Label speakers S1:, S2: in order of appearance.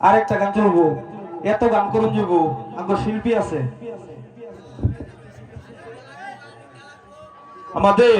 S1: আরেকটা গান চলবো এত গান করুন যাব আমার শিল্পী আছে।
S2: আমাদের